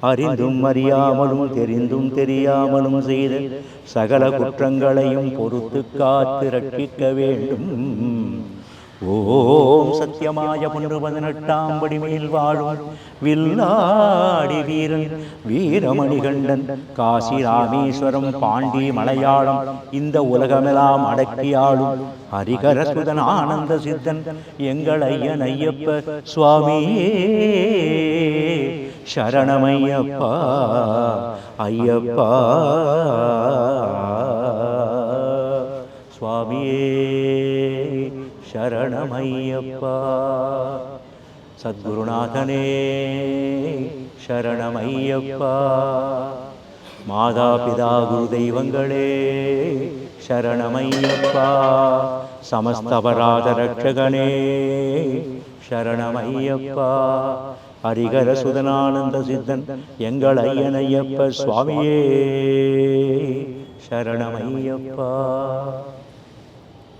அறிந்தும் அறியாமலும் தெரிந்தும் தெரியாமலும் செய்த சகல குற்றங்களையும் பொறுத்து காத்து ரட்சிக்க வேண்டும். ஓம் சத்தியமாய ஒன்று பதினெட்டாம் படி மேல் வாழும் வில்லாடி வீரன் வீரமணிகண்டன் காசி ராமேஸ்வரம் பாண்டி மலையாளம் இந்த உலகமெல்லாம் அடக்கியாளும் ஹரிகரசுதன் ஆனந்த சித்தன் எங்கள் ஐயன் ஐயப்ப சுவாமியே. ಶರಣಮಯ್ಯಪ್ಪ ಅಯ್ಯಪ್ಪ. ಸ್ವಾಮಿಯೇ ಶರಣಮಯ್ಯಪ್ಪ. ಸದ್ಗುರುನಾಥನೇ ಶರಣಮಯ್ಯಪ್ಪ. ಮಾದಾಪಿದಾ ಗುರುದೈವಂಗಳೇ ಶರಣಮಯ್ಯಪ್ಪ. ಸಮಸ್ತವರಾದ ರಕ್ಷಗಣೇ சரணமையப்பா. ஹரிகர சுதனானந்த சித்தன் எங்கள் ஐயனையப்ப சுவாமியே. சரணமையப்பா.